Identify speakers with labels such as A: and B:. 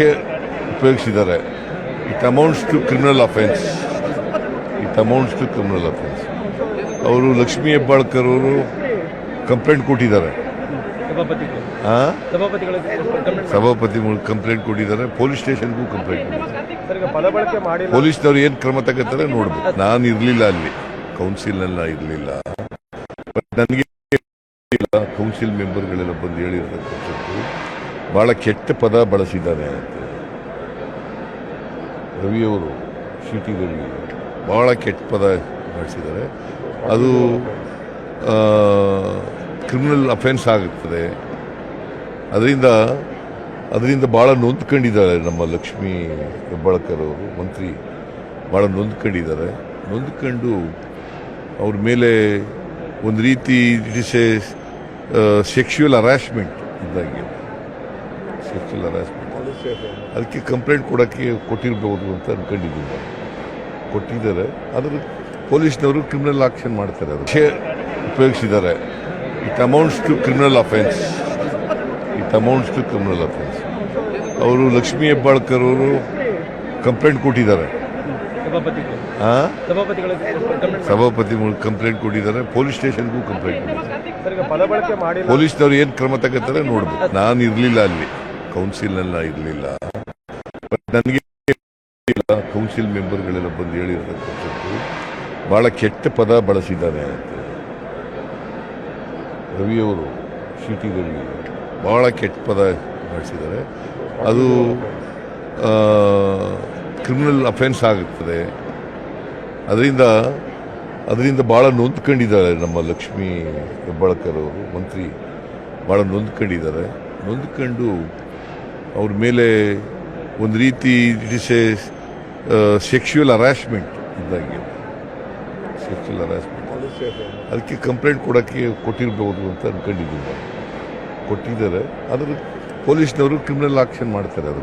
A: ಭಾಷೆ ಉಪಯೋಗಿಸಿದ್ದಾರೆ. It amounts to criminal offence it amounts to criminal offence ಅವರು ಲಕ್ಷ್ಮೀ ಹೆಬ್ಬಾಳ್ಕರ್ ಅವರು complaint ಕೊಟ್ಟಿದ್ದಾರೆ.
B: ಸಭಾಪತಿಗಳು ಕಂಪ್ಲೇಂಟ್
A: ಕೊಟ್ಟಿದ್ದಾರೆ. ಪೊಲೀಸ್ ಸ್ಟೇಷನ್ಗೂ ಕಂಪ್ಲೇಂಟ್ ಕೊಟ್ಟಿದ್ದಾರೆ. ಪೊಲೀಸ್ನವ್ರು ಏನು ಕ್ರಮ ತಗೋತಾರೆ ನೋಡ್ಬೇಕು. ನಾನು ಇರಲಿಲ್ಲ ಅಲ್ಲಿ. ಕೌನ್ಸಿಲ್ನಲ್ಲಿ ಇರಲಿಲ್ಲ. ಬಟ್ ನನಗೆ ಕೌನ್ಸಿಲ್ ಮೆಂಬರ್ಗಳೆಲ್ಲ ಬಂದು ಹೇಳಿರ್ತಕ್ಕಂಥದ್ದು ಬಹಳ ಕೆಟ್ಟ ಪದ ಬಳಸಿದ್ದಾನೆ ಅಂತ. ರವಿಯವರು ಟಿ ರವಿ ಭಾಳ ಕೆಟ್ಟ ಪದ ಬಳಸಿದ್ದಾರೆ. ಅದು ಕ್ರಿಮಿನಲ್ ಅಫೆನ್ಸ್ ಆಗುತ್ತದೆ. ಅದರಿಂದ ಅದರಿಂದ ಭಾಳ ನೊಂದ್ಕೊಂಡಿದ್ದಾರೆ ನಮ್ಮ ಲಕ್ಷ್ಮೀ ಹೆಬ್ಬಾಳ್ಕರ್ ಅವರು, ಮಂತ್ರಿ. ಭಾಳ ನೊಂದ್ಕೊಂಡಿದ್ದಾರೆ. ನೊಂದ್ಕೊಂಡು ಅವ್ರ ಮೇಲೆ ಒಂದು ರೀತಿ it is a sexual harassment ಇದ್ದಂಗೆ ಸೆಕ್ಷುವಲ್ ಹರಾಸ್ಮೆಂಟ್ ಅದಕ್ಕೆ ಕಂಪ್ಲೇಂಟ್ ಕೊಡೋಕ್ಕೆ ಕೊಟ್ಟಿರ್ಬೋದು ಅಂತ ಅಂದ್ಕೊಂಡಿದ್ದೀನಿ ನಾನು. ಕೊಟ್ಟಿದ್ದಾರೆ. ಅದ್ರ ಪೊಲೀಸ್ನವರು ಕ್ರಿಮಿನಲ್ ಆಕ್ಷನ್ ಮಾಡ್ತಾರೆ ಅದು ಉಪಯೋಗಿಸಿದ್ದಾರೆ. It amounts to criminal offence it amounts to criminal offence ಅವರು ಲಕ್ಷ್ಮೀ ಹೆಬ್ಬಾಳ್ಕರ್ ಅವರು ಕಂಪ್ಲೇಂಟ್ ಕೊಟ್ಟಿದ್ದಾರೆ.
B: ಸಭಾಪತಿಗಳು. ಕಂಪ್ಲೇಂಟ್
A: ಸಭಾಪತಿ ಕಂಪ್ಲೇಂಟ್ ಕೊಟ್ಟಿದ್ದಾರೆ. ಪೊಲೀಸ್ ಸ್ಟೇಷನ್ಗೂ ಕಂಪ್ಲೇಂಟ್ ಕೊಟ್ಟಿದ್ದಾರೆ. ಪೊಲೀಸ್ನವ್ರು ಏನು ಕ್ರಮ ತಗೋತಾರೆ ನೋಡ್ಬೇಕು. ನಾನು ಇರಲಿಲ್ಲ ಅಲ್ಲಿ. ಕೌನ್ಸಿಲ್ನಲ್ಲಿ ಇರಲಿಲ್ಲ. ಬಟ್ ನನಗೆ ಕೌನ್ಸಿಲ್ ಮೆಂಬರ್ಗಳೆಲ್ಲ ಬಂದು ಹೇಳಿರ್ತಕ್ಕಂಥದ್ದು. ಭಾಳ ಕೆಟ್ಟ ಪದ ಬಳಸಿದ್ದಾರೆ ಅಂತ. ರವಿಯವರು ಟಿ ಭಾಳ ಕೆಟ್ಟ ಪದ ಬಳಸಿದ್ದಾರೆ. ಅದು ಕ್ರಿಮಿನಲ್ ಅಫೆನ್ಸ್ ಆಗುತ್ತದೆ. ಅದರಿಂದ ಅದರಿಂದ ಭಾಳ ನೊಂದ್ಕೊಂಡಿದ್ದಾರೆ ನಮ್ಮ ಲಕ್ಷ್ಮೀ ಹೆಬ್ಬಾಳ್ಕರ್ ಅವರು, ಮಂತ್ರಿ. ಭಾಳ ನೊಂದ್ಕೊಂಡಿದ್ದಾರೆ. ನೊಂದ್ಕೊಂಡು ಅವ್ರ ಮೇಲೆ ಒಂದು ರೀತಿ it is a sexual harassment ಇದ್ದಂಗೆ. ಸೆಕ್ಷುವಲ್ ಹರಾಸ್ಮೆಂಟ್ ಅದಕ್ಕೆ ಕಂಪ್ಲೇಂಟ್ ಕೊಡೋಕ್ಕೆ ಕೊಟ್ಟಿರ್ಬೋದು ಅಂತ ಅಂದ್ಕೊಂಡಿದ್ದೀನಿ ಕೊಟ್ಟಿದ್ದಾರೆ. ಅದ್ರ ಪೊಲೀಸ್ನವರು ಕ್ರಿಮಿನಲ್ ಆಕ್ಷನ್ ಮಾಡ್ತಾರೆ ಅದು.